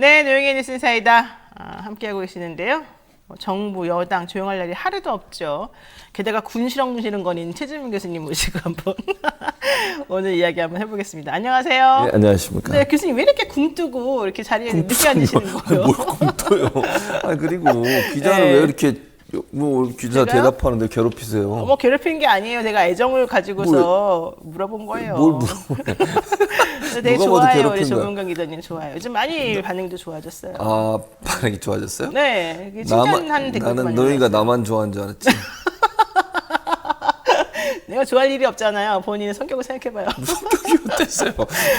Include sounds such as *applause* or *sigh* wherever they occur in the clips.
네, 노영의 뉴스 인사이다 아, 함께하고 계시는데요. 뭐 정부, 여당 조용할 날이 하루도 없죠. 게다가 군시렁군시렁 거리는 최진민 교수님 모시고 *laughs* 한번 오늘 이야기 한번 해보겠습니다. 안녕하세요. 네, 안녕하십니까. 네, 교수님 왜 이렇게 궁뜨고 이렇게 자리에 늦게 앉으시는 거예요? 뭘 굶떠요. 아 그리고 기자는 네. 왜 이렇게 뭐 기자 제가요? 대답하는데 괴롭히세요? 뭐 괴롭히는 게 아니에요. 내가 애정을 가지고서 물어본 거예요. 뭘 물어보네. *laughs* 되게 누가 봐도 좋아요. 우리 괴롭힌 거야. 조명경 기자님 좋아요. 요즘 많이 반응도 좋아졌어요. 아 반응이 좋아졌어요? 네, 칭찬하는 댓글도 나는 많이 너희가 올라왔어요. 나만 좋아하는 줄 알았지. *laughs* 내가 좋아할 일이 없잖아요. 본인의 성격을 생각해봐요. 성격이 어땠어요?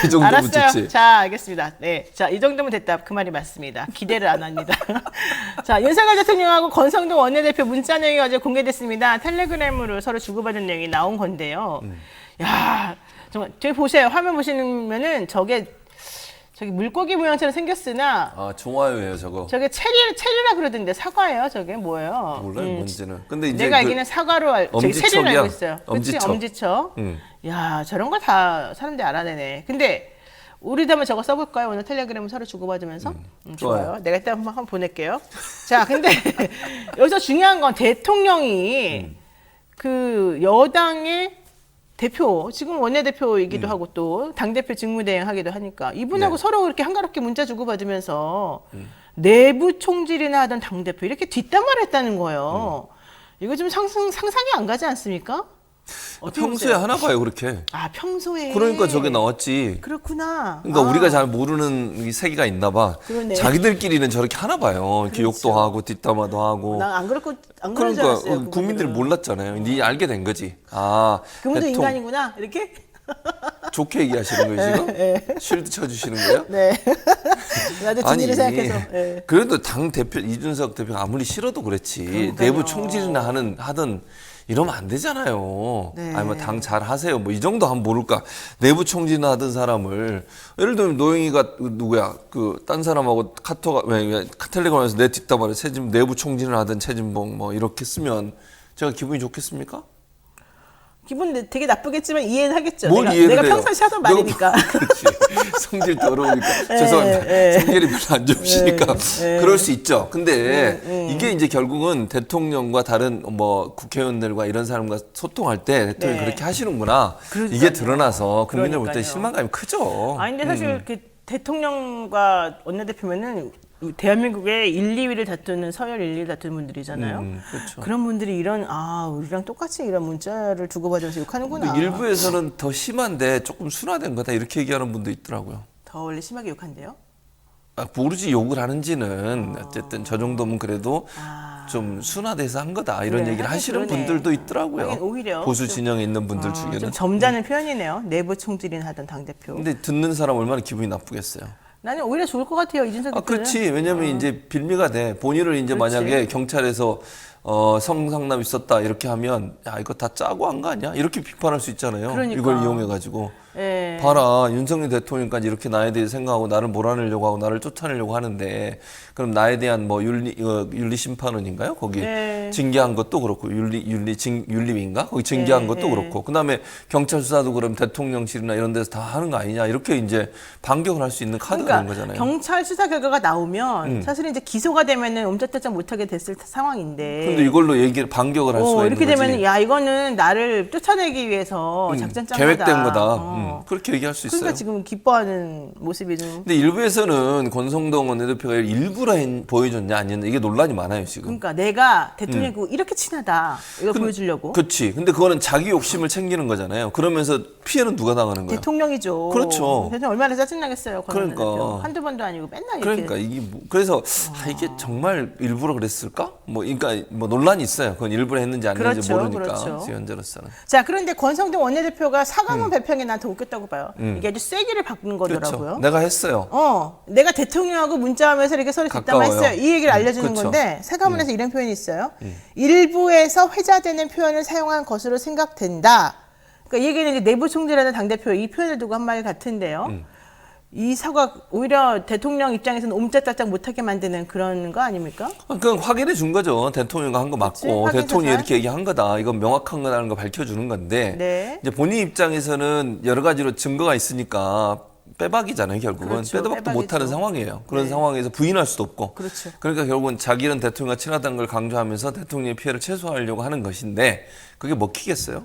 이 정도면 알았어요. 좋지. 자, 알겠습니다. 네. 자, 이 정도면 됐다. 그 말이 맞습니다. 기대를 안 합니다. *laughs* 자, 윤석열 대통령하고 권성동 원내대표 문자 내용이 어제 공개됐습니다. 텔레그램으로 서로 주고받은 내용이 나온 건데요. 음. 야 정말, 저기 보세요. 화면 보시면은 저게, 저기 물고기 모양처럼 생겼으나, 아 좋아요예요 저거. 저게 체리, 체리라 그러던데 사과예요? 저게 뭐예요? 몰라요 음, 뭔지는. 근데 이제 내가 그 알기는 사과로 알, 저기 체리로 엄지척이야. 알고 있어요. 그치? 엄지척. 엄지척. 음. 야 저런 거 다 사람들이 알아내네. 근데 우리도 한번 저거 써볼까요? 오늘 텔레그램 서로 주고받으면서 음, 좋아요. 좋아요. 내가 일단 한번, 한번 보낼게요. 자, 근데 *laughs* 여기서 중요한 건 대통령이 음. 그 여당의 대표 지금 원내대표이기도 음. 하고 또 당대표 직무대행하기도 하니까 이분하고 네. 서로 이렇게 한가롭게 문자 주고받으면서 음. 내부 총질이나 하던 당대표 이렇게 뒷담화를 했다는 거예요. 음. 이거 좀 상상, 상상이 안 가지 않습니까? 어떻게 평소에 보세요? 하나 봐요 그렇게. 아 평소에 그러니까 저게 나왔지. 그렇구나. 그러니까 아, 우리가 잘 모르는 이 세계가 있나 봐. 그러네. 자기들끼리는 저렇게 하나 봐요. 이렇게 그렇죠. 욕도 하고 뒷담화도 하고. 난안 그렇고 안 그런 줄 그러니까 알았어요. 어, 국민들이. 몰랐잖아요. 네 알게 된 거지. 아, 그분도 대통- 인간이구나 이렇게. 좋게 얘기하시는 거예요 지금? *laughs* 쉴드 쳐주시는 거예요? *laughs* 네. 나도 뒷일을 생각해서. 예. 그래도 당 대표 이준석 대표 가 아무리 싫어도 그렇지. 내부 총질이나 하는 하든 이러면 안 되잖아요. 네. 아니 뭐당잘 하세요. 뭐 이 정도 하면 모를까. 내부 총질이나 하던 사람을 예를 들면 노영이가 그 누구야 그 딴 사람하고 카톡 왜, 왜 텔레그램에서 내 뒷담화를 최진 내부 총질을 하던 최진봉 뭐 이렇게 쓰면 제가 기분이 좋겠습니까? 기분 되게 나쁘겠지만 이해는 하겠죠. 뭘 내가, 이해를 내가 해요? 평소에 *laughs* 하던 말이니까. 그렇지. *laughs* 성질 더러우니까. *laughs* 죄송합니다. 예. 성질이 별로 안 좋으시니까. 예. 그럴 수 있죠. 근데 음, 이게 이제 결국은 대통령과 다른 뭐 국회의원들과 이런 사람과 소통할 때 대통령이 네. 그렇게 하시는구나. 그러니까요. 이게 드러나서 국민들 볼 때. 실망감이 크죠. 아니 근데 음. 사실 그 대통령과 원내대표면은 대한민국의 1, 2위를 다투는 서열 1, 2를 다투는 분들이잖아요. 음, 그렇죠. 런 분들이 이런 아 우리랑 똑같이 이런 문자를 주고받으면서 욕하는구나. 일부에서는 더 심한데 조금 순화된 거다 이렇게 얘기하는 분도 있더라고요. 더 원래 심하게 욕한대요. 아, 모르지 욕을 하는지는 어쨌든 저 정도면 그래도 아. 좀 순화돼서 한 거다 이런 그래, 얘기를 하시는 그러네. 분들도 있더라고요. 오히려 보수 좀- 진영에 있는 분들 어, 중에는. 좀 점잖은 표현이네요. 내부 총질인 하던 당 대표. 근데 듣는 사람 얼마나 기분이 나쁘겠어요. 나는 오히려 좋을 것 같아요 이준석 아, 대표는. 그렇지. 왜냐면 이제 빌미가 돼. 본인을 이제 그렇지. 만약에 경찰에서 어, 성상남 있었다 이렇게 하면 야 이거 다 짜고 한 거 아니야? 이렇게 비판할 수 있잖아요. 그러니까. 이걸 이용해 가지고. 예. 봐라 윤석열 대통령까지 이렇게 나에 대해 생각하고 나를 몰아내려고 하고 나를 쫓아내려고 하는데 그럼 나에 대한 뭐 윤리 어, 윤리 심판원인가요? 거기 네. 징계한 것도 그렇고 윤리 윤리 징 윤리위인가? 거기 징계한 네, 것도 네. 그렇고 그다음에 경찰 수사도 그럼 대통령실이나 이런 데서 다 하는 거 아니냐 이렇게 이제 반격을 할 수 있는 카드가 그러니까 된 거잖아요. 경찰 수사 결과가 나오면 음. 사실은 이제 기소가 되면은 옴짝달짝 못하게 됐을 상황인데. 근데 이걸로 얘기를 반격을 할 어, 수가 이렇게 있는 거지. 되면 야 이거는 나를 쫓아내기 위해서 음, 작전 짠 계획된 거다. 어. 음, 그렇게 얘기할 수 그러니까 있어요. 지금 기뻐하는 모습이 좀 근데 일부에서는 권성동 원내대표가 일부러 한- 보여줬냐 아니냐 이게 논란이 많아요 지금. 그러니까 내가 대통령이고 이렇게 친하다 이거 보여주려고 음. 그렇지. 근데 그거는 자기 욕심을 챙기는 거잖아요. 그러면서 피해는 누가 당하는 거야? 대통령이죠. 그렇죠. 대통령 얼마나 짜증나겠어요. 그러니까. 한두 번도 아니고 맨날 이렇게. 그러니까 이게 뭐, 그래서 아, 이게 정말 일부러 그랬을까? 뭐 그러니까 뭐 논란이 있어요. 그건 일부러 했는지 안 했는지 그렇죠, 모르니까 그렇죠. 지금 현재로서는. 자 그런데 권성동 원내대표가 사과문 게난더 웃겼다고 봐요. 음. 이게 아주 쇠기를 바꾼 거더라고요. 그렇죠. 내가 했어요. 어, 내가 대통령하고 문자하면서 이렇게 서로 가까워요. 뒷담화했어요. 이 얘기를 알려주는 그렇죠. 건데 사과문에서 이런 표현이 있어요. 일부에서 회자되는 표현을 사용한 것으로 생각된다. 그러니까 이 얘기는 이제 내부 총재라는 당 대표 이 표현을 두고 한 말 같은데요. 음. 이 사과 오히려 대통령 입장에서는 옴짝달짝 못하게 만드는 그런 거 아닙니까? 그건 확인해 준 거죠. 대통령이 한거 그치, 맞고 확인 대통령이. 이렇게 얘기한 거다. 이건 명확한 거라는 거 밝혀주는 건데 네. 이제 본인 입장에서는 여러 가지로 증거가 있으니까 빼박이잖아요 결국은 그렇죠, 빼도 박도 못하는. 상황이에요. 그런 네. 상황에서 부인할 수도 없고 그렇죠. 그러니까 결국은 자기는 대통령과 친하다는 걸 강조하면서 대통령의 피해를 최소화하려고 하는 것인데 그게 먹히겠어요?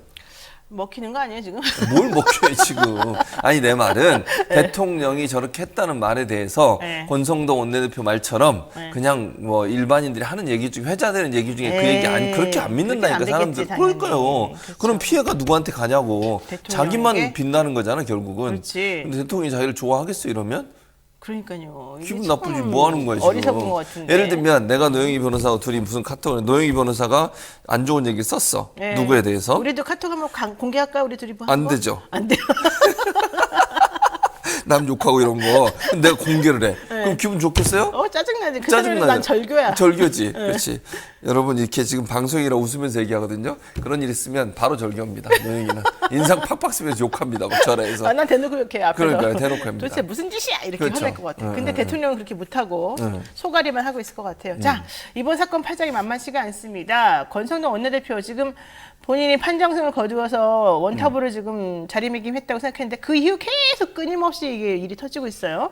먹히는 거 아니에요 지금? *laughs* 뭘 먹혀요 지금? 아니 내 말은 대통령이 저렇게 했다는 말에 대해서 네. 권성동 원내대표 말처럼 네. 그냥 뭐 일반인들이 하는 얘기 중에 회자되는 얘기 중에 그 에이, 얘기 그렇게 안 믿는다니까 그렇게 안 되겠지, 사람들 당연히. 그러니까요. 그렇죠. 그럼 피해가 누구한테 가냐고 대통령에게? 자기만 빛나는 거잖아 결국은. 그렇지. 근데 대통령이 자기를 좋아하겠어 이러면 그러니까요. 기분 참 나쁘지 뭐 하는 거야 지금. 어리석은 것 같은데. 예를 들면 내가 노영희 변호사하고 둘이 무슨 카톡을 노영희 변호사가 안 좋은 얘기를 썼어 네. 누구에 대해서 우리도 카톡 한번 강- 공개할까 우리 둘이 뭐 안 한번? 되죠. 안 돼요. *laughs* 남 욕하고 이런 거 내가 공개를 해 그럼 기분 좋겠어요? 어 짜증나지. 그. 사람은 난 절교야. 네. 절교지. 그렇지. 여러분 이렇게 지금 방송이라 웃으면서 얘기하거든요. 그런 일 있으면 바로 절교합니다. 노영이는 인상 팍팍 쓰면서 욕합니다. 막 전화해서. 아, 난 대놓고 이렇게 앞에서. 그러니까요, 대놓고 합니다. 도대체 무슨 짓이야 이렇게 그렇죠. 화낼 것 같아요. 응, 근데 응, 대통령은 그렇게 못하고 응. 소가리만 하고 있을 것 같아요. 자 이번 사건 파장이 만만치가 않습니다. 권성동 원내대표 지금 본인이 판정승을 거두어서 원탑으로 지금 자리매김했다고 생각했는데 그 이후 계속 끊임없이 이게 일이 터지고 있어요.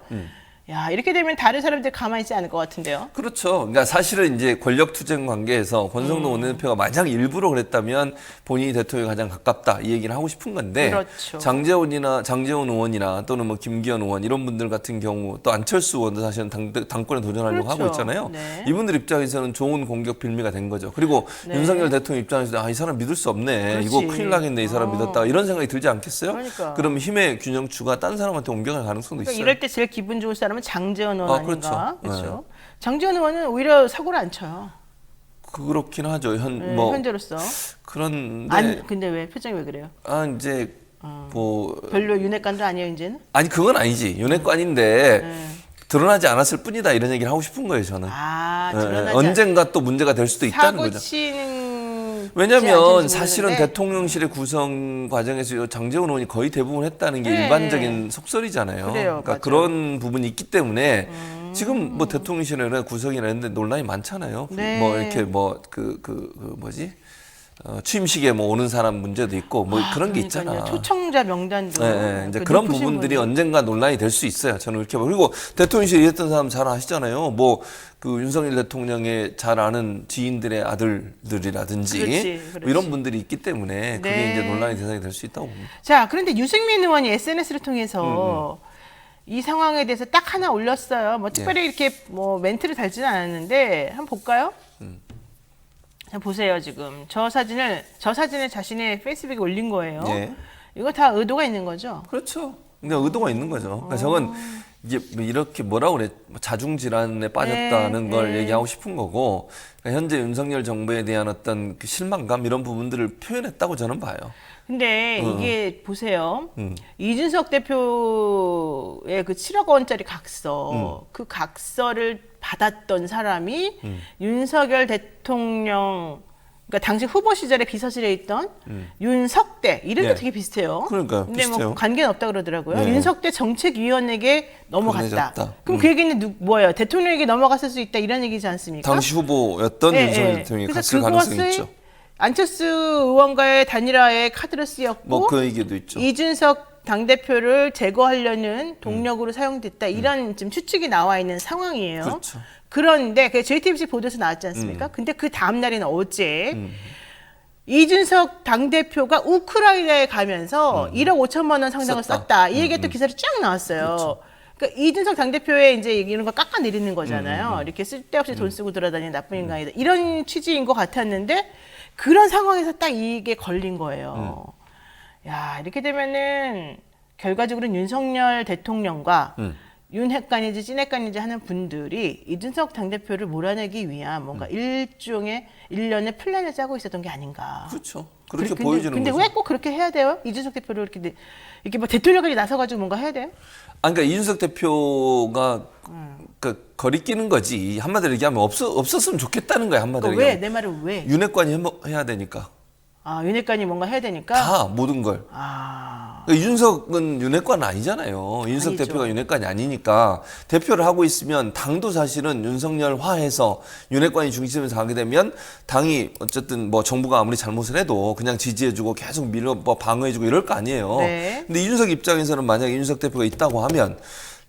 야 이렇게 되면 다른 사람들 가만히 있지 않을 것 같은데요. 그렇죠. 그러니까 사실은 이제 권력 투쟁 관계에서 권성동 음. 원내대표가 만약 일부러 그랬다면 본인이 대통령에 가장 가깝다 이 얘기를 하고 싶은 건데 그렇죠. 장재원이나 장재원 의원이나 또는 뭐 김기현 의원 이런 분들 같은 경우 또 안철수 의원도 사실은 당, 당권에 도전하려고 그렇죠. 하고 있잖아요. 네. 이분들 입장에서는 좋은 공격 빌미가 된 거죠. 그리고 네. 윤석열 대통령 입장에서도 아 이 사람 믿을 수 없네. 그렇지. 이거 큰일 나겠네. 이 사람 어. 믿었다. 이런 생각이 들지 않겠어요? 그러니까. 럼 힘의 균형추가 딴 사람한테 옮겨갈 가능성도 그러니까 있어요. 이럴 때 제일 기분 좋을 사람 은 장재원 의원 아, 아닌가? 그렇죠. 그렇죠. 장재원 의원은 오히려 사고를 안 쳐요. 그렇긴 하죠. 현, 네, 뭐 현재로서. 그런데 안 근데 왜 표정이 왜 그래요? 아 이제 뭐 별로 윤회관도 아니에요 이제는. 아니 그건 아니지 윤회관인데 네. 드러나지 않았을 뿐이다 이런 얘기를 하고 싶은 거예요 저는 아 예, 드러나지 언젠가 또 문제가 될 수도 않- 있다는 사고 거죠 치는 왜냐하면 사실은 대통령실의 구성 과정에서 장재원 의원이 거의 대부분 했다는 게 네. 일반적인 속설이잖아요. 그래요, 그러니까 맞아요. 음. 그런 부분이 있기 때문에 지금 뭐 대통령실에 구성이나 했는데 논란이 많잖아요. 네. 뭐 이렇게 뭐그그그 뭐지 어, 취임식에 뭐 오는 사람 문제도 있고 뭐 그런 게 있잖아. 아, 초청자 명단도 네, 네. 이제 그 그런 높으신 부분들이 분이. 언젠가 논란이 될 수 있어요. 저는 이렇게 봐. 그리고 대통령실에 일했던 사람 잘 아시잖아요. 뭐 그 윤석열 대통령의 잘 아는 지인들의 아들들이라든지 그렇지, 뭐 그렇지. 이런 분들이 있기 때문에 그게 네. 이제 논란의 대상이 될 수 있다고 봅니다. 자 그런데 유승민 의원이 SNS를 음, 통해서 이 상황에 대해서 딱 하나 올렸어요. 뭐 특별히 예. 이렇게 뭐 멘트를 달지는 않았는데 한번 볼까요? 보세요 지금 저 사진을 저 사진을 자신의 페이스북에 올린 거예요. 예. 이거 다 의도가 있는 거죠. 그렇죠. 그러니까 의도가 있는 거죠. 그러니까 저건 이게 뭐 이렇게 뭐라고 그래 자중 질환에 빠졌다는 네, 걸 네. 얘기하고 싶은 거고 그러니까 현재 윤석열 정부에 대한 어떤 그 실망감 이런 부분들을 표현했다고 저는 봐요. 근데 어. 이게 보세요. 음. 이준석 대표의 그 7억 원짜리 각서, 음. 그 각서를 받았던 사람이 음. 윤석열 대통령, 그러니까 당시 후보 시절에 비서실에 있던 윤석대 이름도 네. 되게 비슷해요. 음. 그러니까요. 근데 뭐 비슷해요. 관계는 없다 그러더라고요. 네. 윤석대 정책위원에게 넘어갔다. 보내졌다. 그럼 음. 그 얘기는 누, 뭐예요? 대통령에게 넘어갔을 수 있다 이런 얘기지 않습니까? 당시 후보였던 예, 윤석열 예. 대통령이 갔을 가능성이 있죠. 안철수 의원과의 단일화의 카드로 쓰였고 뭐 그 얘기도 있죠. 이준석 당대표를 제거하려는 동력으로 음. 사용됐다 이런 지금 추측이 나와 있는 상황이에요. 그렇죠. 그런데 그 JTBC 보도에서 나왔지 음. 않습니까? 근데 그 다음 날인 어제 이준석 당대표가 우크라이나에 가면서 1억 5천만 원 상당을 음. 썼다. 음, 썼다. 이 얘기가 또 기사로 쫙 나왔어요. 그러니까 이준석 당대표의 이제 이런 거 깎아내리는 음, 거잖아요. 이렇게 쓸데없이 돈 쓰고 돌아다니는 나쁜 인간이다. 이런 취지인 것 같았는데 그런 상황에서 딱 이게 걸린 거예요. 음. 야, 이렇게 되면은 결과적으로는 윤석열 대통령과 음. 윤핵관인지 찐핵관인지 하는 분들이 이준석 당대표를 몰아내기 위한 음. 뭔가 일종의 일련의 플랜을 짜고 있었던 게 아닌가. 그렇죠. 그렇게 근데, 보여주는 근데 거죠. 왜꼭 그렇게 해야 돼요? 이준석 대표를 이렇게 내- 이렇게 뭐 대통령까지 나서가지고 뭔가 해야 돼요? 아, 그러니까 이준석 대표가 그 거리 끼는 거지. 한마디로 얘기하면 없어 없었으면 좋겠다는 거야. 한마디로 그러니까 왜? 얘기하면. 내 말은 왜? 윤핵관이 해야 되니까 아 윤핵관이 뭔가 해야 되니까. 다 모든 걸. 아 그러니까 이준석은 윤핵관 아니잖아요. 이준석 아니죠. 대표가 윤핵관이 아니니까 대표를 하고 있으면 당도 사실은 윤석열화해서 윤핵관이 중심에서 가게 되면 당이 어쨌든 뭐 정부가 아무리 잘못을 해도 그냥 지지해주고 계속 밀어 뭐 방어해주고 이럴 거 아니에요. 네. 근데 이준석 입장에서는 만약에 이준석 대표가 있다고 하면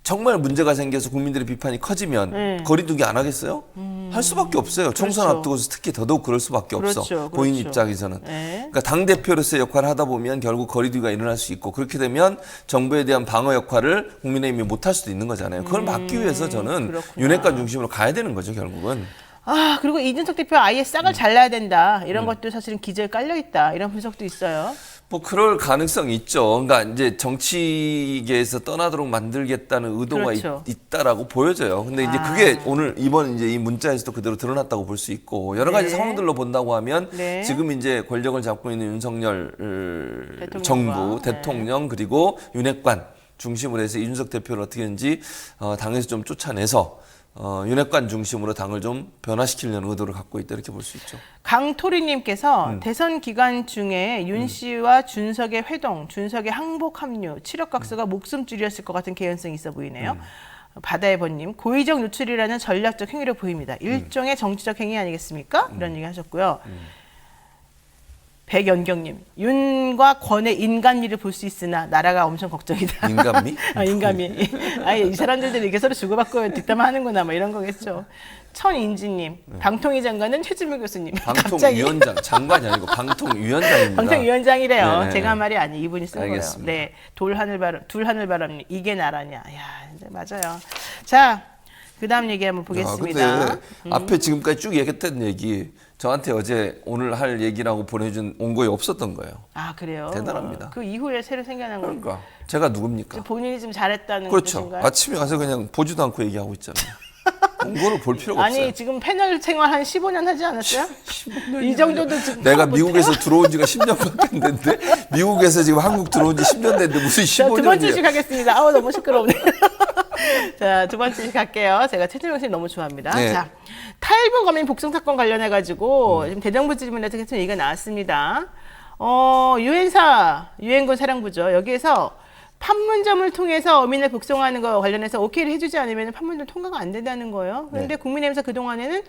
정말 문제가 생겨서 국민들의 비판이 커지면 네. 거리두기 안 하겠어요? 할 수밖에 없어요. 총선 그렇죠. 앞두고서 특히 더더욱 그럴 수밖에 없어. 그렇죠, 본인 그렇죠. 입장에서는. 네. 그러니까 당 대표로서의 역할을 하다 보면 결국 거리두기가 일어날 수 있고 그렇게 되면 정부에 대한 방어 역할을 국민의힘이 못할 수도 있는 거잖아요. 그걸 막기 위해서 저는 음. 윤핵관 중심으로 가야 되는 거죠 결국은. 아 그리고 이준석 대표 아예 싹을 잘라야 된다 이런 것도 사실은 기저에 깔려 있다 이런 분석도 있어요. 뭐 그럴 가능성이 있죠. 그러니까 이제 정치계에서 떠나도록 만들겠다는 의도가 그렇죠. 있, 다라고 보여져요. 근데 이제 아. 그게 오늘 이번 이제 이 문자에서도 그대로 드러났다고 볼 수 있고 여러 가지 네. 상황들로 본다고 하면 네. 지금 이제 권력을 잡고 있는 윤석열 어, 대통령과, 정부 네. 대통령 그리고 윤핵관 중심으로 해서 이준석 대표를 어떻게든지 어, 당에서 좀 쫓아내서 어, 윤핵관 중심으로 당을 좀 변화시키려는 의도를 갖고 있다 이렇게 볼 수 있죠. 강토리님께서 음. 대선 기간 중에 윤 씨와 준석의 회동, 준석의 항복 합류, 치력 각서가 목숨줄이었을 것 같은 개연성이 있어 보이네요. 음. 바다의 번님 고의적 누출이라는 전략적 행위로 보입니다. 음. 일종의 정치적 행위 아니겠습니까? 이런 얘기 하셨고요. 백연경님 윤과 권의 인간미를 볼 수 있으나 나라가 엄청 걱정이다. 인간미? *laughs* 아, 인간미. *laughs* 아예 이 사람들도 이렇게 서로 주고받고 뒷담화하는구나 뭐 이런 거겠죠. 천인지님, 방통위 장관은 최지명 교수님. *laughs* 방통위원장 장관이 아니고 방통위원장입니다. 방통위원장이래요. 네, 네. 제가 한 말이 아니 이분이 쓴 알겠습니다. 거예요. 네, 돌 하늘 바람, 둘 하늘 바람 이게 나라냐. 야, 이제 맞아요. 자, 그 다음 얘기 한번 보겠습니다. 음. 야, 근데 앞에 지금까지 쭉 얘기했던 얘기 저한테 어제 오늘 할 얘기라고 보내준 온 거에 없었던 거예요. 아 그래요. 대단합니다. 그 이후에 새로 생겨난 거. 그러니까 제가 누굽니까? 본인이 좀 잘했다는 그렇죠. 뜻인가요? 아침에 가서 그냥 보지도 않고 얘기하고 있잖아요. *laughs* 공고를 볼 필요가 아니 없어요. 지금 패널 생활 한 15년 하지 않았어요? 이 정도도 지금 내가? 미국에서 들어온 지가 10년밖에 안 됐는데 미국에서 지금 한국 들어온 지 10년 됐는데 무슨 자, 두 번째 15년이에요. 씩 하겠습니다. 아우 너무 시끄러우네. *laughs* *laughs* 자, 두 번째 씩 갈게요. 제가 최진영 씨 너무 좋아합니다. 네. 자, 탈북 어민 복송 사건 관련해 가지고 지금 대정부 질문에서 계속 얘기가 나왔습니다. 어, 유엔사, 유엔군 사령부죠. 여기에서 판문점을 통해서 어민을 복송하는 거 관련해서 오케이를 해주지 않으면 판문점 통과가 안 된다는 거예요. 그런데 국민의힘에서 그 동안에는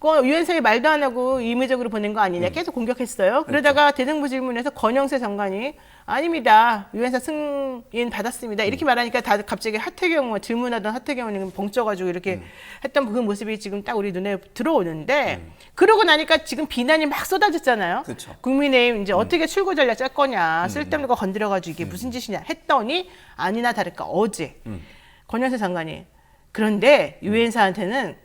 그 유엔사에 말도 안 하고 임의적으로 보낸 거 아니냐 계속 공격했어요. 그러다가 대정부 질문에서 권영세 장관이 아닙니다. 유엔사 승인 받았습니다. 이렇게 말하니까 다들 갑자기 하태경 뭐 질문하던 하태경 의원이 벙쪄가지고 이렇게 했던 그 모습이 지금 딱 우리 눈에 들어오는데 그러고 나니까 지금 비난이 막 쏟아졌잖아요. 그쵸. 국민의힘 이제 어떻게 출구 전략 짤 거냐 쓸데없는 거 건드려가지고 이게 무슨 짓이냐 했더니 아니나 다를까 어제 권영세 장관이 그런데 유엔사한테는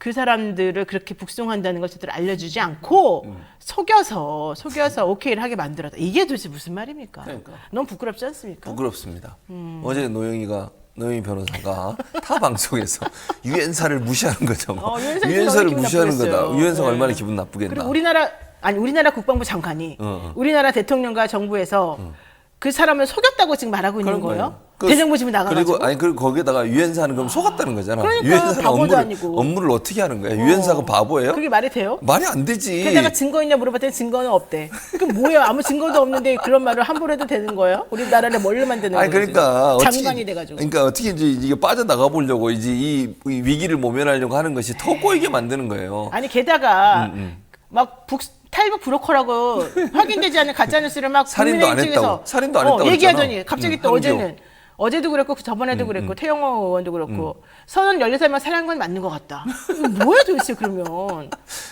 그 사람들을 그렇게 북송한다는 걸 제대로 알려주지 않고 속여서 속여서 오케이를 하게 만들었다. 이게 도대체 무슨 말입니까? 그러니까. 너무 부끄럽지 않습니까? 부끄럽습니다. 음. 어제 노영이가 노영이 변호사가 *laughs* 타 방송에서 유엔사를 무시하는 거죠. 어, 유엔사 유엔사를 무시하는 나쁘겠어요. 거다. 유엔사가 네. 얼마나 기분 나쁘겠나. 그리고 우리나라 아니 우리나라 국방부 장관이 어, 어. 우리나라 대통령과 정부에서 그 사람을 속였다고 지금 말하고 있는 거예요. 거예요. 그- 대정부 집에 나가가지고. 그리고 아니 그리고 거기에다가 유엔사는 그럼 속았다는 거잖아. 그러니까, 유엔사는 바보도 업무를 아니고. 업무를 어떻게 하는 거야? 유엔사가 바보예요? 그게 말이 돼요? 말이 안 되지. 그러다가 증거 있냐 물어봤더니 증거는 없대. 그 뭐야? 아무 증거도 없는데 그런 말을 함부로 해도 되는 거예요? 우리나라를 뭘로 만드는 거예요? 아니 그러니까 지금? 어떻게- 장관이 돼가지고. 그러니까 어떻게 이제 이게 빠져나가 보려고 이제 이, 이 위기를 모면하려고 하는 것이 더 꼬이게 만드는 거예요. 아니 게다가 음, 막 북, 탈북 브로커라고 *laughs* 확인되지 않은 가짜 뉴스를 막 살인도 국민의힘 했다고. 측에서 살인도 안 어, 했다고 얘기하더니 그랬잖아. 갑자기 음, 또 한기호. 어제는 어제도 그랬고 저번에도 그랬고 태영호 의원도 그렇고 서른 14명 살한 건 맞는 것 같다. 이거 뭐야 도대체 그러면?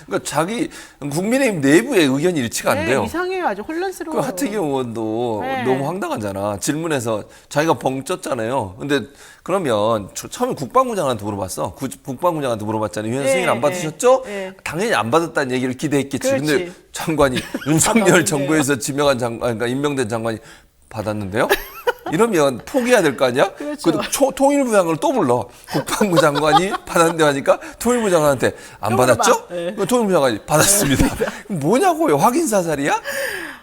그러니까 자기 국민의힘 내부의 의견이 일치가 안 네, 돼요. 이상해요. 아주 그 혼란스러워요. 하태경 의원도 네. 너무 황당하잖아. 질문에서 자기가 벙 쪘잖아요. 근데 그러면 저- 처음에 국방부장한테 물어봤어. 구- 국방부장한테 물어봤잖아요. 유엔 네, 승인 안 네, 받으셨죠? 네. 당연히 안 받았다는 얘기를 기대했겠지. 그렇지. 장관이 *laughs* 윤석열 받았는데. 정부에서 지명한 장관, 그러니까 임명된 장관이 받았는데요? 이러면 포기해야 될 거 아니야? 그렇죠. 그 초- 통일부 장관을 또 불러. 국방부 장관이 받았는데 하니까 통일부 장관한테 안또 받았죠? 네. 그 통일부 장관이 받았습니다. 뭐냐고요? 확인 사살이야?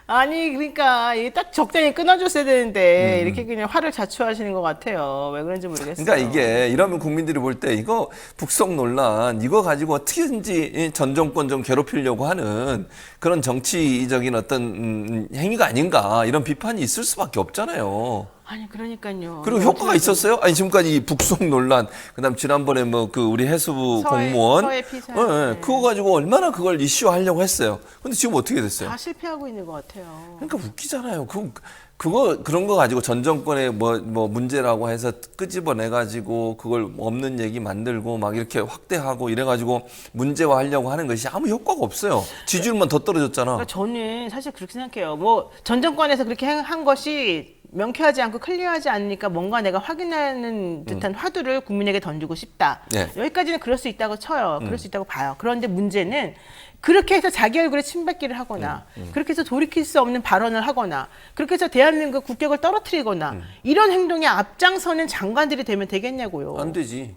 아니 그러니까 이게 딱 적당히 끊어줬어야 되는데 이렇게 그냥 화를 자초하시는 것 같아요. 왜 그런지 모르겠어요. 음. 그러니까 이게 이러면 국민들이 볼 때 이거 북송 논란 이거 가지고 어떻게든지 이전 정권 좀 괴롭히려고 하는 그런 정치적인 어떤 음, 행위가 아닌가 이런 비판이 있을 수밖에 없잖아요. 아니 그러니까요. 그리고 효과가 있었어요? 아니 지금까지 이 북송 논란, 그다음 지난번에 뭐 그 우리 해수부 서해- 공무원, 서해 피살. 예, 예, 네. 그거 가지고 얼마나 그걸 이슈하려고 했어요. 근데 지금 어떻게 됐어요? 다 실패하고 있는 것 같아요. 그러니까 웃기잖아요. 그 그거 그런 거 가지고 전 정권의 뭐 뭐 문제라고 해서 끄집어내 가지고 그걸 없는 얘기 만들고 막 이렇게 확대하고 이래 가지고 문제화 하려고 하는 것이 아무 효과가 없어요. 지지율만 더 떨어졌잖아. 그러니까 저는 사실 그렇게 생각해요. 뭐 전 정권에서 그렇게 한- 한 것이 명쾌하지 않고 클리어하지 않으니까 뭔가 내가 확인하는 듯한 화두를 국민에게 던지고 싶다. 네. 여기까지는 그럴 수 있다고 쳐요. 그럴 수 있다고 봐요. 그런데 문제는 그렇게 해서 자기 얼굴에 침뱉기를 하거나 그렇게 해서 돌이킬 수 없는 발언을 하거나 그렇게 해서 대한민국 국격을 떨어뜨리거나 이런 행동에 앞장서는 장관들이 되면 되겠냐고요. 안 되지.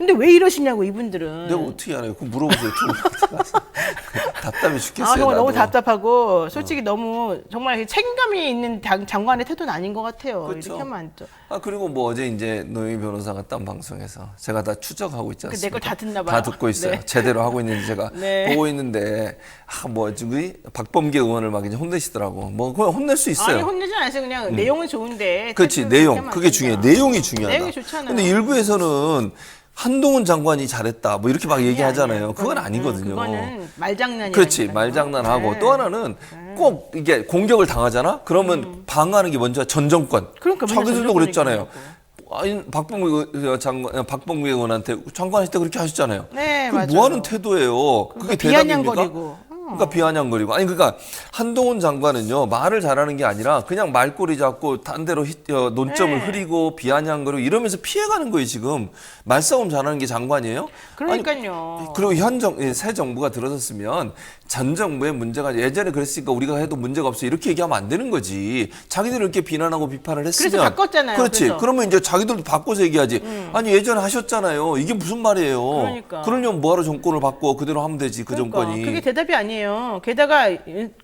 근데 왜 이러시냐고 이분들은. 내가 어떻게 알아요? 그거 물어보세요. *laughs* 답답해 죽겠어요. 아, 정말 너무 나도. 답답하고 솔직히 너무 정말 책임감이 있는 장, 장관의 태도는 아닌 것 같아요. 그렇죠. 이렇게 하면 안 돼. 아 그리고 뭐 어제 이제 노영희 변호사가 딴 방송에서 제가 다 추적하고 있지 그 않습니까? 내걸다 듣나 봐요. 다 듣고 있어요. 네. 제대로 하고 있는지 제가 *laughs* 네. 보고 있는데 아뭐 저기 박범계 의원을 막 이제 혼내시더라고. 뭐 그냥 혼낼 수 있어요. 아니 혼내지 않으세요. 그냥 내용은 좋은데. 그렇지 내용 그게 중요해. 내용이 중요하다. 내용이 좋잖아요. 근데 일부에서는 한동훈 장관이 잘했다 뭐 이렇게 막 얘기하잖아요. 그건 아니거든요. 음, 그거는 말장난이 그렇지 말장난하고 또 하나는 꼭 이게 공격을 당하잖아. 그러면 방어하는 게 먼저 전 정권. 음. 그러니까 맨날 전 그랬잖아요. 아니 박봉규 장관 박봉규 의원한테 장관 할때 그렇게 하셨잖아요. 네, 그게 맞아요. 뭐 하는 태도예요? 그게 그러니까 대답입니까? 비아냥거리고. 그러니까 비아냥거리고 아니 그러니까 한동훈 장관은요 말을 잘하는 게 아니라 그냥 말꼬리 잡고 히- 어, 논점을 네. 흐리고 비아냥거리고 이러면서 피해가는 거예요 지금 말싸움 잘하는 게 장관이에요? 아니, 그러니까요. 그리고 현정새 정부가 들어섰으면 전 정부의 문제가 예전에 그랬으니까 우리가 해도 문제가 없어 이렇게 얘기하면 안 되는 거지. 자기들 이렇게 비난하고 비판을 했으면 그래서 바꿨잖아요, 그렇지. 그래서. 음. 그러면 이제 자기들도 바꿔서 얘기하지. 아니 예전에 하셨잖아요. 이게 무슨 말이에요? 그러니까. 그러려면 뭐하러 정권을 바꿔 그대로 하면 되지 그 그러니까, 정권이. 그게 대답이 아니에요. 게다가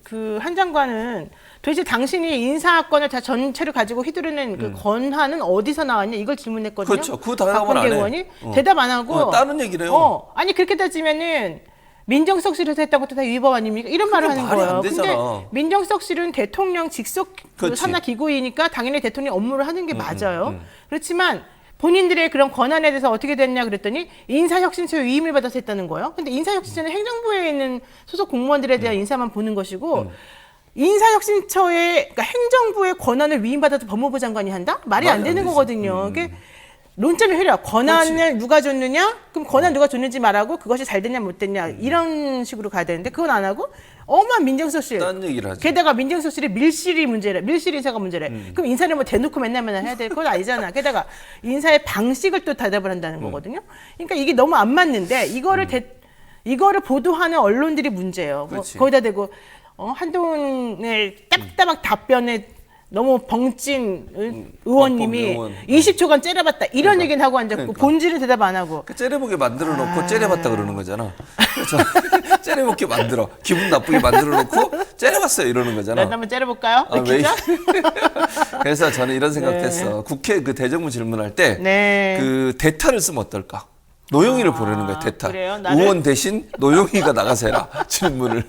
그 한 장관은 도대체 당신이 인사권을 다 전체를 가지고 휘두르는 그 권한은 어디서 나왔냐 이걸 질문했거든요. 음. 그렇죠. 그거 대답을 안 해. 의원이 어. 대답 안 하고 어, 다른 얘기를 해요. 어, 아니 그렇게 따지면은 민정수석실에서 했던 것도 다 위법 아닙니까? 이런 말을 하는 말이 안 거예요. 되잖아. 근데 민정수석실은 대통령 직속 그 그렇지. 산하 기구이니까 당연히 대통령 업무를 하는 게 음, 맞아요. 그렇지만 본인들의 그런 권한에 대해서 어떻게 됐냐 그랬더니 인사혁신처에 위임을 받아서 했다는 거예요. 근데 인사혁신처는 행정부에 있는 소속 공무원들에 음. 대한 인사만 보는 것이고 인사혁신처의 그러니까 행정부의 권한을 위임받아서 법무부 장관이 한다? 말이 안안 되는. 음. 거거든요. 이게 논점이 흐려. 권한을 누가 줬느냐? 그럼 권한 누가 줬는지 말하고 그것이 잘 됐냐 못 됐냐 이런 식으로 가야 되는데 그건 안 하고 어마한 민정수석실. 딴 얘기를 하지. 게다가 민정수석실이 밀실이 문제래. 밀실 인사가 문제래. 음. 그럼 인사를 뭐 대놓고 맨날 맨날 해야 될 건 아니잖아. 게다가 인사의 방식을 또 대답을 한다는 거거든요. 그러니까 이게 너무 안 맞는데 이거를 대, 이거를 보도하는 언론들이 문제예요. 뭐 그렇지. 거기다 대고 어, 한동훈의 따박따박 답변에 너무 벙찐 의- 의원님이 의원. 20초간 째려봤다 이런 얘기는 하고 앉았고 그러니까. 본질은 대답 안 하고 그 째려보게 만들어 놓고 아. 째려봤다 그러는 거잖아. 그래서 *laughs* 째려먹게 만들어. 기분 나쁘게 만들어 놓고 째려봤어요 이러는 거잖아. 나 한번 째려볼까요? 아, 왜? *laughs* 그래서 저는 이런 생각도 네. 했어. 국회 그 대정부 질문할 때그 네. 대타를 쓰면 어떨까? 노영이를 아, 보내는 거야, 대타. 그래요? 나를- 의원 대신 노영이가 나가서 해라. *laughs* 질문을.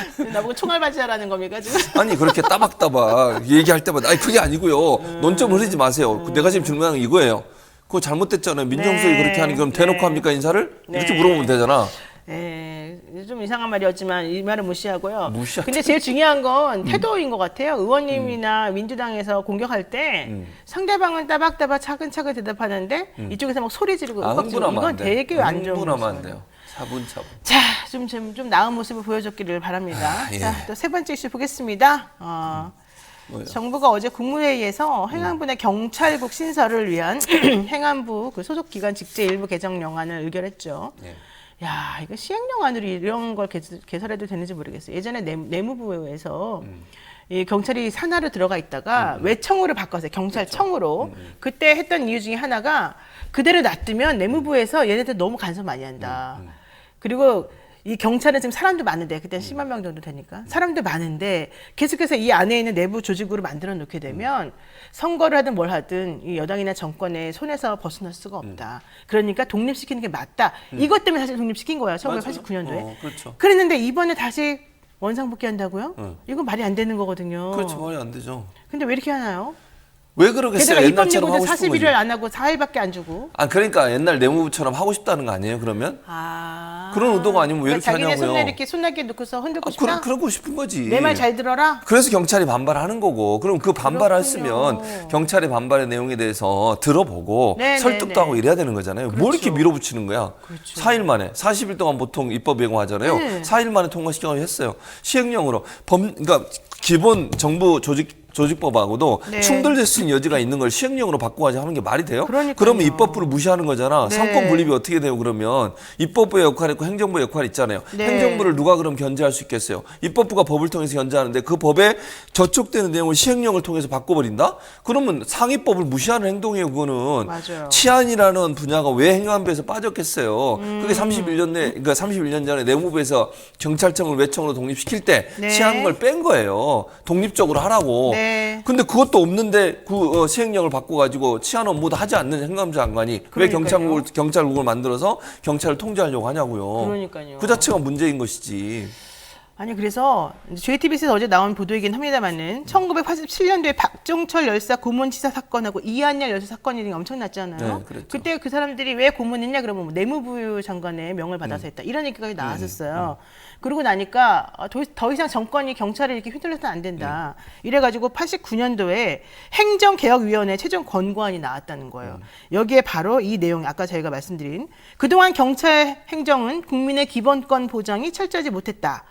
*laughs* 나보고 총알 바지하라는 겁니까 지금? *laughs* 아니, 그렇게 따박따박 얘기할 때마다, 아니, 그게 아니고요. 음. 논점 흐리지 마세요. 그 내가 지금 질문하는 건 이거예요. 그거 잘못됐잖아요. 민정수석이 네. 그렇게 하는 게 그럼 대놓고 네. 합니까, 인사를? 이렇게 네. 물어보면 되잖아. 예, 좀 이상한 말이었지만 이 말은 무시하고요. 무시하죠. 근데 제일 중요한 건 태도인 것 같아요. 의원님이나 민주당에서 공격할 때 상대방은 따박따박 차근차근 대답하는데 이쪽에서 막 소리 지르고 아, 윽박 지르고 흥분하면 이건. 되게 안 좋은 흥분하면 안 모습이에요. 돼요. 차분 차분. 자, 좀, 좀, 좀 나은 모습을 보여줬기를 바랍니다. 아, 예. 자, 또 세 번째 이슈 보겠습니다. 어, 뭐예요? 정부가 어제 국무회의에서 행안부 내 경찰국 신설을 위한 *clears throat* 행안부 그 소속 기관 직제 일부 개정 영안을 의결했죠. 예. 야, 이거 시행령안으로 이런 걸 개, 개설해도 되는지 모르겠어요. 예전에 내, 내무부에서 음. 이 경찰이 산하로 들어가 있다가 외청으로 바꿨어요. 경찰청으로. 그렇죠. 음, 그때 했던 이유 중에 하나가 그대로 놔두면 내무부에서 얘네들 너무 간섭 많이 한다. 음, 그리고 이 경찰은 지금 사람도 많은데 그때 10만 명 정도 되니까 사람도 많은데 계속해서 이 안에 있는 내부 조직으로 만들어 놓게 되면 선거를 하든 뭘 하든 이 여당이나 정권의 손에서 벗어날 수가 없다. 그러니까 독립시키는 게 맞다. 이것 때문에 사실 독립시킨 거야. 1989년도에. 어, 그렇죠. 그랬는데 이번에 다시 원상복귀한다고요? 이건 말이 안 되는 거거든요. 그렇죠. 말이 안 되죠. 근데 왜 이렇게 하나요? 왜 그러겠어요? 게다가 입법 옛날처럼 하고 싶은 40일을 거지. 안 하고 4일밖에 안 주고. 아 그러니까 옛날 내무부처럼 하고 싶다는 거 아니에요? 그러면 아. 그런 의도가 아니면 왜 이렇게 자기네 하냐고요. 손에 이렇게 손나게 놓고서 흔들고 아, 싶다. 그러, 그러고 싶은 거지. 내 말 잘 들어라. 그래서 경찰이 반발하는 거고 그럼 그 반발했으면 그렇군요. 경찰의 반발의 내용에 대해서 들어보고 네, 설득도 네, 네. 하고 이래야 되는 거잖아요. 뭘 이렇게 그렇죠. 밀어붙이는 거야? 그렇죠. 4일 만에 40일 동안 보통 입법 예고하잖아요. 네. 4일 만에 통과시켜서 했어요. 시행령으로 범 그러니까 기본 정부 조직 조직법하고도 네. 충돌될 수 있는 여지가 있는 걸 시행령으로 바꿔가지고 하는 게 말이 돼요? 그러니까요. 그러면 입법부를 무시하는 거잖아. 네. 상권 분립이 어떻게 돼요? 그러면 입법부의 역할이 있고 행정부의 역할이 있잖아요. 네. 행정부를 누가 그럼 견제할 수 있겠어요? 입법부가 법을 통해서 견제하는데 그 법에 저촉되는 내용을 시행령을 통해서 바꿔버린다? 그러면 상위법을 무시하는 행동이에요, 그거는. 맞아요. 치안이라는 분야가 왜 행안부에서 빠졌겠어요? 음. 그게 31년 내, 그러니까 31년 전에 내무부에서 경찰청을 외청으로 독립시킬 때 네. 치안을 뺀 거예요. 독립적으로 하라고. 네. 근데 그것도 없는데 그 어, 시행령을 바꿔가지고 치안 업무도 하지 않는 행감부 장관이 왜 그러니까요. 경찰국을 경찰국을 만들어서 경찰을 통제하려고 하냐고요. 그러니까요. 그 자체가 문제인 것이지. 아니 그래서 JTBC에서 어제 나온 보도이긴 합니다만은 1987년도에 박종철 열사 고문치사 사건하고 이한열 열사 사건이 엄청났잖아요. 네, 그랬죠. 그때 그 사람들이 왜 고문했냐 그러면 뭐 내무부 장관의 명을 받아서 음. 했다 이런 얘기가 나왔었어요. 그러고 나니까 어, 더, 더 이상 정권이 경찰을 이렇게 휘둘러서는 안 된다. 음. 이래가지고 89년도에 행정개혁위원회 최종 권고안이 나왔다는 거예요. 음. 여기에 바로 이 내용 아까 저희가 말씀드린 그동안 경찰 행정은 국민의 기본권 보장이 철저하지 못했다.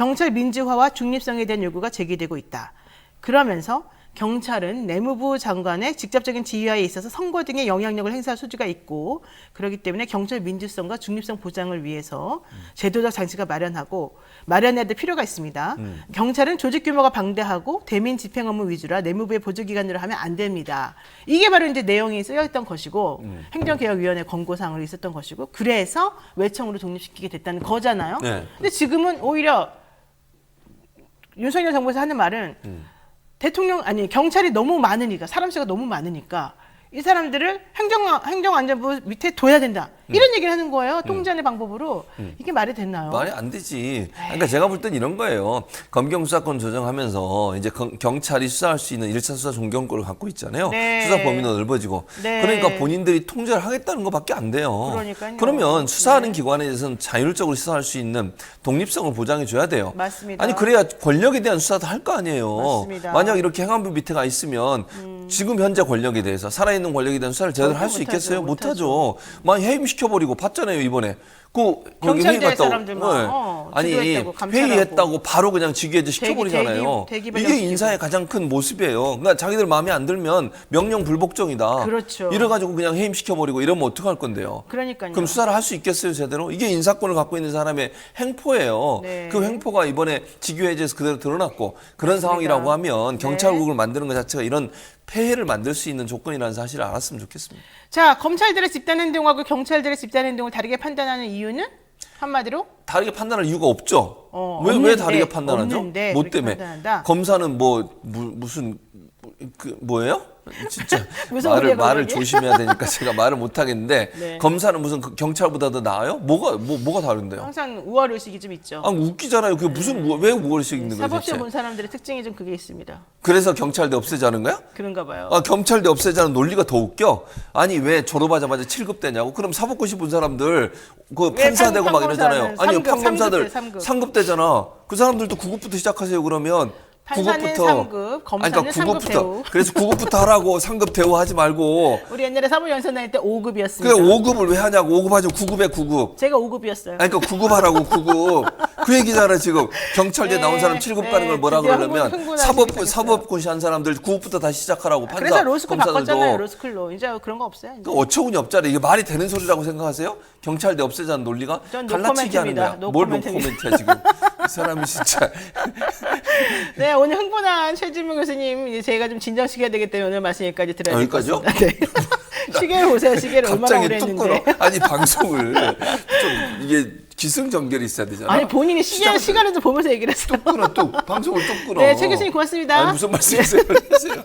경찰 민주화와 중립성에 대한 요구가 제기되고 있다. 그러면서 경찰은 내무부 장관의 직접적인 지휘하에 있어서 선거 등의 영향력을 행사할 소지가 있고 그렇기 때문에 경찰 민주성과 중립성 보장을 위해서 제도적 장치가 마련하고 마련해야 될 필요가 있습니다. 경찰은 조직 규모가 방대하고 대민 집행 업무 위주라 내무부의 보조 기관으로 하면 안 됩니다. 이게 바로 이제 내용이 쓰여 있던 것이고 행정개혁위원회 권고사항으로 있었던 것이고 그래서 외청으로 독립시키게 됐다는 거잖아요. 네. 근데 지금은 오히려 윤석열 정부에서 하는 말은 대통령 아니 경찰이 너무 많으니까 사람 수가 너무 많으니까 이 사람들을 행정 행정안전부 밑에 둬야 된다 이런 얘기를 하는 거예요 통제하는 방법으로 이게 말이 됐나요? 말이 안 되지. 그러니까 제가 볼 땐 이런 거예요. 검경 수사권 조정하면서 이제 경- 경찰이 수사할 수 있는 일차 수사 종경권을 갖고 있잖아요. 네. 수사 범위도 넓어지고. 네. 그러니까 본인들이 통제를 하겠다는 것밖에 안 돼요. 그러니까요. 그러면 수사하는 네. 기관에 대해서는 자율적으로 수사할 수 있는 독립성을 보장해 줘야 돼요. 맞습니다. 아니 그래야 권력에 대한 수사도 할 거 아니에요. 맞습니다. 음. 만약 이렇게 행안부 밑에 가 있으면 지금 현재 권력에 대해서 살아있는 권력에 대한 수사를 제대로 절대 할수 못하죠. 있겠어요? 못하죠. 많이 해임시켜 버리고 봤잖아요 이번에. 그 거기 경찰대 회의 갔다고. 사람들만, 어, 아니 지도했다고, 감찰하고. 회의했다고 바로 그냥 직위해제 시켜버리잖아요. 대기- 대기 이게. 인사의 가장 큰 모습이에요. 그러니까 자기들 마음에 안 들면 명령 불복종이다. 그렇죠. 이래가지고 그냥 해임 시켜버리고 이러면 어떡할 건데요. 그러니까요. 그럼 수사를 할 수 있겠어요 제대로? 이게 인사권을 갖고 있는 사람의 행포예요. 네. 그 행포가 이번에 직위해제에서 그대로 드러났고 그런 상황이라고 하면 네. 경찰국을 만드는 것 자체가 이런 폐해를 만들 수 있는 조건이라는 사실을 알았으면 좋겠습니다. 자 검찰들의 집단 행동하고 경찰들의 집단 행동을 다르게 판단하는 이유는 한마디로 다르게 판단할 이유가 없죠. 어, 왜, 왜 없는데, 다르게 판단하죠? 뭐 때문에? 판단한다? 검사는 뭐 무, 무슨 그 뭐예요? 진짜 *laughs* 말을 말을? 조심해야 되니까 제가 말을 못 하겠는데 *laughs* 네. 검사는 무슨 그 경찰보다 더 나아요? 뭐가 뭐 뭐가 다른데요? 항상 우월 의식이 좀 있죠. 아 웃기잖아요. 그게 무슨 뭐- 왜 우월식 있는 거예요? 사법시험? 본 사람들의 특징이 좀 그게 있습니다. 그래서 경찰대 없애자는 거야? 그런가 봐요. 아, 경찰대 없애자는 논리가 더 웃겨. 아니 왜 졸업하자마자 7급 되냐고? 그럼 사법고시 본 사람들 그 왜 판사 되고 막 이러잖아요. 아니 삼급, 판검사들 삼급, 삼급. 3급 되잖아. 그 사람들도 9급부터 시작하세요. 그러면 판사는 9급부터 삼급, 검사는 삼급 대우. 그래서 9급부터 하라고 3급 대우 하지 말고 우리 옛날에 사무연수 다닐 때 5급이었습니다. 그래 5급을 왜 하냐고 5급 하죠 9급에 9급 제가 5급이었어요. 아니 그러니까 9급 하라고 9급 그 얘기잖아 지금 경찰대 네, 나온 사람 7급 네, 가는 걸 뭐라 드디어 그러려면 흥분- 흥분하시기 사법 시작했어요. 사법고시 한 사람들 9급부터 다시 시작하라고 판사 그래서 로스쿨 바꿨잖아요. 검사들도 로스쿨로. 이제 그런 거 없어요. 이제. 그 어처구니 없잖아. 이게 말이 되는 소리라고 생각하세요? 경찰대 없애자는 논리가 전 갈라치기 하는. 거야. 뭘 노코멘트입니다. 노코멘트야 지금? 이 사람이 진짜. *laughs* 네, 오늘 흥분한 최진문 교수님, 이제 제가 좀 진정시켜야 되기 때문에 오늘 말씀 여기까지 들어야 될것 여기까지요? 같습니다. 네. *laughs* 시계를 보세요. 시계를 얼마나 오래 뚝 했는데. 아니 방송을 좀 이게 기승전결이 있어야 되잖아. 아니 본인이 시간 시간을 좀 보면서 얘기를 했어요. 뚝 끊어 뚝 방송을 뚝 끊어. *laughs* 네, 최 교수님 고맙습니다. 아니, 무슨 말씀이세요? *laughs* 그러세요?